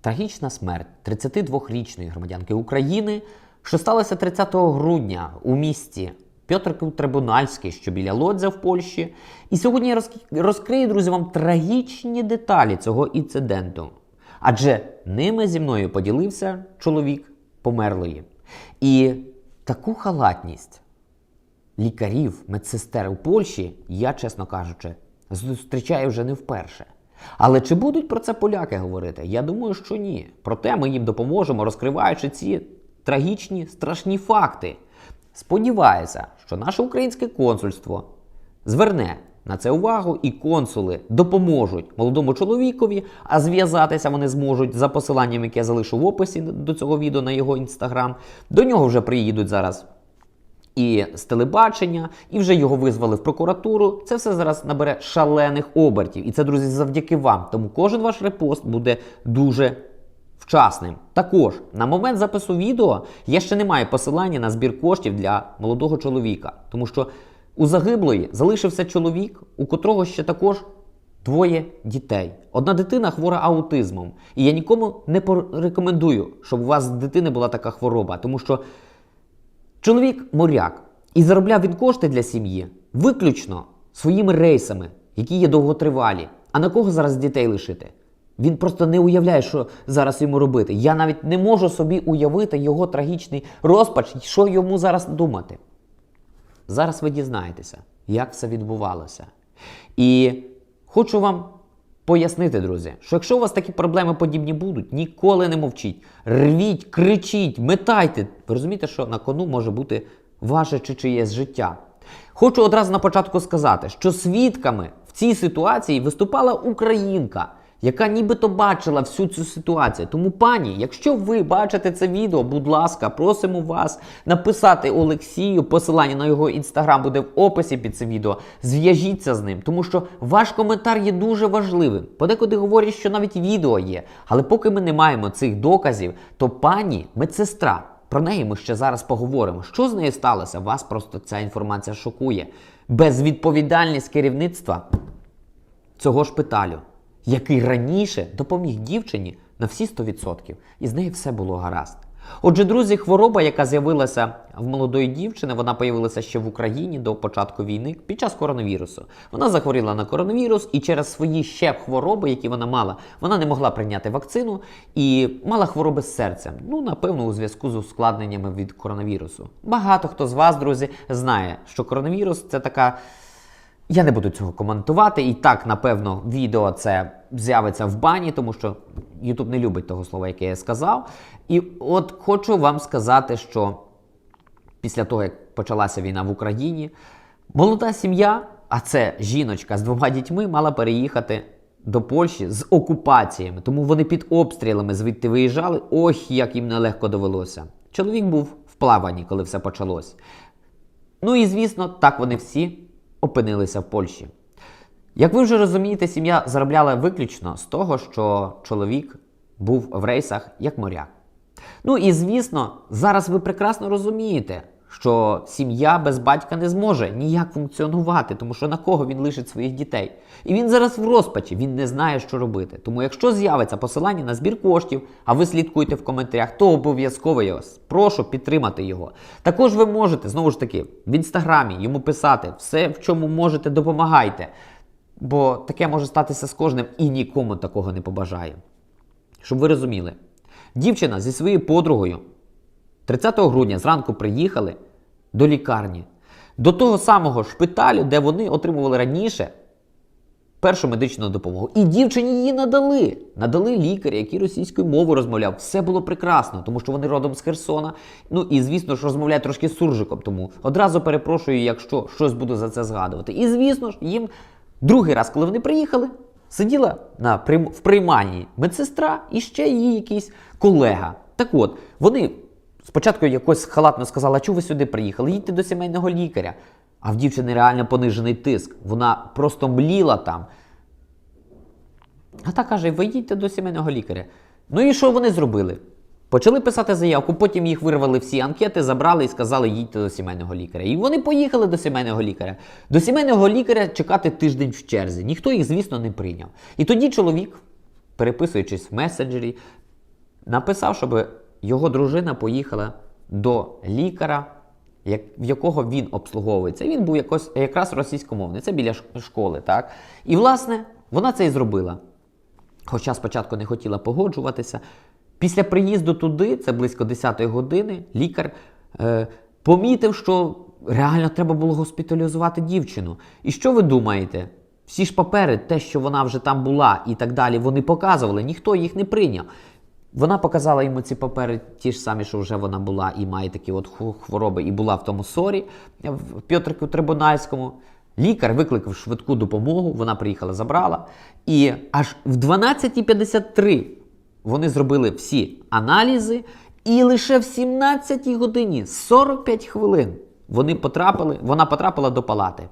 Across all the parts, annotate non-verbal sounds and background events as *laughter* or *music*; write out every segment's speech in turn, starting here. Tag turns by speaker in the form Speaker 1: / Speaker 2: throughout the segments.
Speaker 1: Трагічна смерть 32-річної громадянки України, що сталося 30 грудня у місті Пьотрків Трибунальський, що біля Лодзя в Польщі. І сьогодні я розкрию, друзі, вам трагічні деталі цього інциденту. Адже ними зі мною поділився чоловік померлої. І таку халатність лікарів, медсестер у Польщі, я, чесно кажучи, зустрічаю вже не вперше. Але чи будуть про це поляки говорити? Я думаю, що ні. Проте ми їм допоможемо, розкриваючи ці трагічні, страшні факти. Сподіваюся, що наше українське консульство зверне на це увагу, і консули допоможуть молодому чоловікові, а зв'язатися вони зможуть за посиланням, яке я залишу в описі до цього відео на його інстаграм. До нього вже приїдуть зараз і з телебачення, і вже його визвали в прокуратуру. Це все зараз набере шалених обертів. І це, друзі, завдяки вам. Тому кожен ваш репост буде дуже вчасним. Також на момент запису відео я ще не маю посилання на збір коштів для молодого чоловіка, тому що у загиблої залишився чоловік, у котрого ще також двоє дітей. Одна дитина хвора аутизмом. І я нікому не порекомендую, щоб у вас з дитини була така хвороба, тому що Чоловік моряк, і заробляв він кошти для сім'ї виключно своїми рейсами, які є довготривалі. А на кого зараз дітей лишити? Він просто не уявляє, що зараз йому робити. Я навіть не можу собі уявити його трагічний розпач, що йому зараз думати. Зараз ви дізнаєтеся, як все відбувалося. І хочу вам пояснити, друзі, що якщо у вас такі проблеми подібні будуть, ніколи не мовчіть. Рвіть, кричіть, метайте. Ви розумієте, що на кону може бути ваше чи чиєсь життя. Хочу одразу на початку сказати, що свідками в цій ситуації виступала українка яка нібито бачила всю цю ситуацію. Тому, пані, якщо ви бачите це відео, будь ласка, просимо вас написати Олексію. Посилання на його інстаграм буде в описі під цим відео. Зв'яжіться з ним, тому що ваш коментар є дуже важливим. Подекуди говорять, що навіть відео є. Але поки ми не маємо цих доказів, то пані медсестра. Про неї ми ще зараз поговоримо. Що з нею сталося? Вас просто ця інформація шокує. Безвідповідальність керівництва цього шпиталю, який раніше допоміг дівчині на всі 100%. І з нею все було гаразд. Отже, друзі, хвороба, яка з'явилася в молодої дівчини, вона появилася ще в Україні до початку війни під час коронавірусу. Вона захворіла на коронавірус і через свої ще хвороби, які вона мала, вона не могла прийняти вакцину і мала хвороби з серцем. Ну, напевно, у зв'язку з ускладненнями від коронавірусу. Багато хто з вас, друзі, знає, що коронавірус це така. Я не буду цього коментувати. І так, напевно, відео це з'явиться в бані, тому що YouTube не любить того слова, яке я сказав. І от хочу вам сказати, що після того, як почалася війна в Україні, молода сім'я, а це жіночка з двома дітьми, мала переїхати до Польщі з окупаціями. Тому вони під обстрілами звідти виїжджали. Ох, як їм нелегко довелося. Чоловік був в плаванні, коли все почалось. Ну і звісно, так вони всі опинилися в Польщі. Як ви вже розумієте, сім'я заробляла виключно з того, що чоловік був в рейсах як моряк. Ну і звісно, зараз ви прекрасно розумієте, що сім'я без батька не зможе ніяк функціонувати, тому що на кого він лишить своїх дітей. І він зараз в розпачі, він не знає, що робити. Тому, якщо з'явиться посилання на збір коштів, а ви слідкуєте в коментарях, то обов'язково я вас прошу підтримати його. Також ви можете знову ж таки в інстаграмі йому писати все, в чому можете, допомагайте. Бо таке може статися з кожним і нікому такого не побажаю. Щоб ви розуміли, дівчина зі своєю подругою 30 грудня зранку приїхали до лікарні, до того самого шпиталю, де вони отримували раніше першу медичну допомогу. І дівчині її надали. Надали лікаря, який російською мовою розмовляв. Все було прекрасно, тому що вони родом з Херсона. Ну і звісно ж розмовляють трошки з суржиком. Тому одразу перепрошую, якщо щось буду за це згадувати. І звісно ж, їм другий раз, коли вони приїхали, сиділа на в приймальні медсестра і ще її якийсь колега. Так от, вони спочатку якось халатно сказали, а чого ви сюди приїхали? Їдьте до сімейного лікаря. А в дівчини реально понижений тиск. Вона просто мліла там. А та каже: ви їдьте до сімейного лікаря. Ну і що вони зробили? Почали писати заявку, потім їх вирвали всі анкети, забрали і сказали, їдьте до сімейного лікаря. І вони поїхали до сімейного лікаря. До сімейного лікаря чекати тиждень в черзі. Ніхто їх, звісно, не прийняв. І тоді чоловік, переписуючись в месенджері, написав, щоб його дружина поїхала до лікаря, в якого він обслуговується. Він був якось, якраз російськомовний, це біля школи. Так? І, власне, вона це і зробила. Хоча спочатку не хотіла погоджуватися. Після приїзду туди, це близько 10-ї години, лікар е, помітив, що реально треба було госпіталізувати дівчину. І що ви думаєте? Всі ж папери, те, що вона вже там була і так далі, вони показували, ніхто їх не прийняв. Вона показала йому ці папери, ті ж самі, що вже вона була і має такі от хвороби, і була в тому сорі в Пьотрику Трибунальському. Лікар викликав швидку допомогу, вона приїхала, забрала. І аж в 12.53 вони зробили всі аналізи, і лише в 17 годині 45 хвилин вони потрапили, вона потрапила до палати.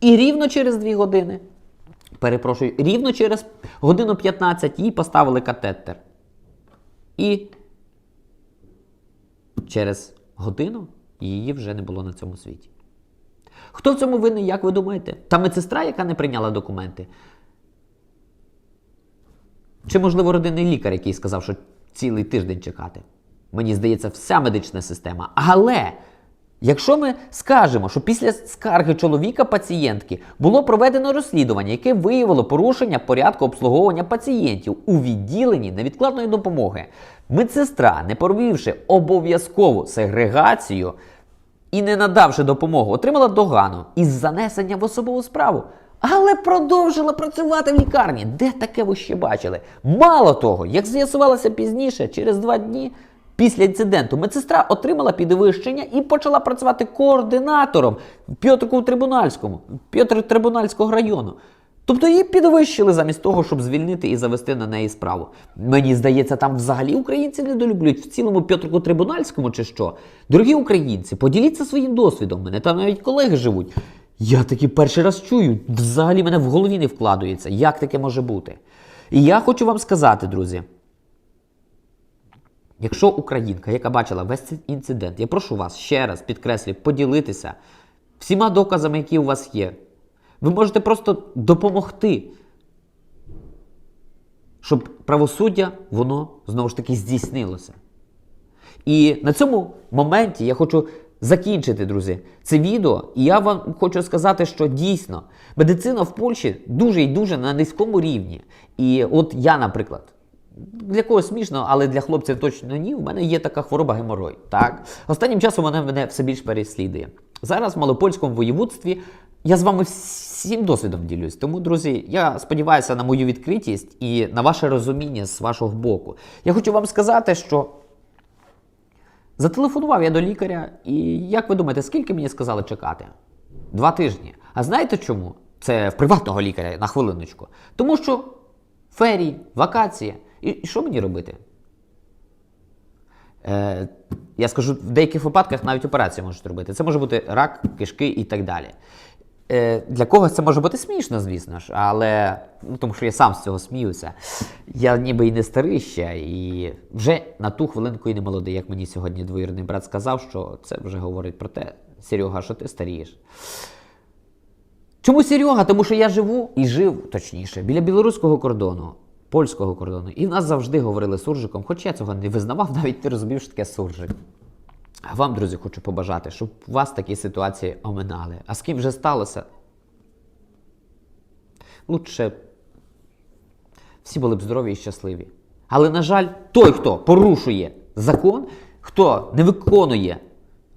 Speaker 1: І рівно через 2 години, перепрошую, рівно через годину 15 їй поставили катетер. І через годину її вже не було на цьому світі. Хто в цьому винний, як ви думаєте? Та медсестра, яка не прийняла документи? Чи, можливо, родинний лікар, який сказав, що цілий тиждень чекати? Мені здається, вся медична система. Але якщо ми скажемо, що після скарги чоловіка пацієнтки було проведено розслідування, яке виявило порушення порядку обслуговування пацієнтів у відділенні невідкладної допомоги, медсестра, не провівши обов'язкову сегрегацію, і не надавши допомогу, отримала догану із занесення в особову справу. Але продовжила працювати в лікарні. Де таке ви ще бачили? Мало того, як з'ясувалося пізніше, через два дні після інциденту, медсестра отримала підвищення і почала працювати координатором в Трибунальському, Пьотр Трибунальського району. Тобто її підвищили замість того, щоб звільнити і завести на неї справу. Мені здається, там взагалі українці недолюблюють в цілому Пьотрику Трибунальському чи що. Дорогі українці, поділіться своїм досвідом. Мене там навіть колеги живуть. Я таки перший раз чую, взагалі мене в голові не вкладується. Як таке може бути? І я хочу вам сказати, друзі. Якщо українка, яка бачила весь цей інцидент, я прошу вас ще раз підкреслю, поділитися всіма доказами, які у вас є. Ви можете просто допомогти, щоб правосуддя воно знову ж таки здійснилося. І на цьому моменті я хочу закінчити, друзі, це відео. І я вам хочу сказати, що дійсно медицина в Польщі дуже і дуже на низькому рівні. І от я, наприклад, для когось смішно, але для хлопців точно ні. У мене є така хвороба геморой. Так? Останнім часом вона мене все більш переслідує. Зараз в Малопольському воєводстві я з вами всім досвідом ділюсь. Тому, друзі, я сподіваюся на мою відкритість і на ваше розуміння з вашого боку. Я хочу вам сказати, що зателефонував я до лікаря, і як ви думаєте, скільки мені сказали чекати? Два тижні. А знаєте чому? Це в приватного лікаря на хвилиночку. Тому що ферії, вакації. І що мені робити? Е, я скажу, в деяких випадках навіть операцію можуть робити. Це може бути рак, кишки і так далі. Е, для когось це може бути смішно, звісно ж, але ну, тому що я сам з цього сміюся. Я ніби і не старий ще, і вже на ту хвилинку і не молодий, як мені сьогодні двоюрідний брат сказав, що це вже говорить про те, Серега, що ти старієш. Чому Серега? Тому що я живу і жив, точніше, біля білоруського кордону, польського кордону. І в нас завжди говорили суржиком, хоч я цього не визнавав, *laughs* навіть не розумів, що таке суржик. А вам, друзі, хочу побажати, щоб вас такі ситуації оминали. А з ким вже сталося? Лучше всі були б здорові і щасливі. Але, на жаль, той, хто порушує закон, хто не виконує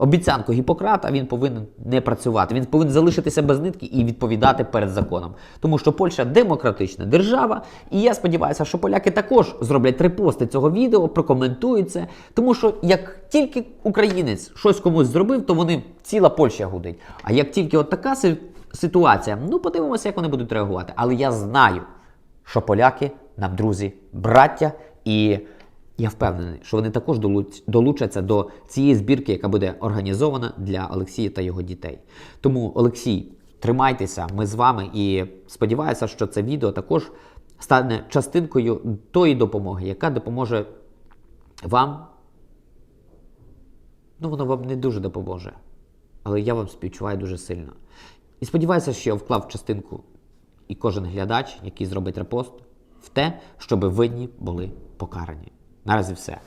Speaker 1: обіцянку Гіппократа, він повинен не працювати. Він повинен залишитися без нитки і відповідати перед законом. Тому що Польща демократична держава, і я сподіваюся, що поляки також зроблять репости цього відео, прокоментують це. Тому що як тільки українець щось комусь зробив, то вони ціла Польща гудить. А як тільки от така ситуація, ну подивимося, як вони будуть реагувати. Але я знаю, що поляки нам друзі, браття, і я впевнений, що вони також долучаться до цієї збірки, яка буде організована для Олексія та його дітей. Тому, Олексій, тримайтеся, ми з вами і сподіваюся, що це відео також стане частинкою тої допомоги, яка допоможе вам. Ну, воно вам не дуже допоможе, але я вам співчуваю дуже сильно. І сподіваюся, що я вклав частинку і кожен глядач, який зробить репост, в те, щоб винні були покарані. Наразі все.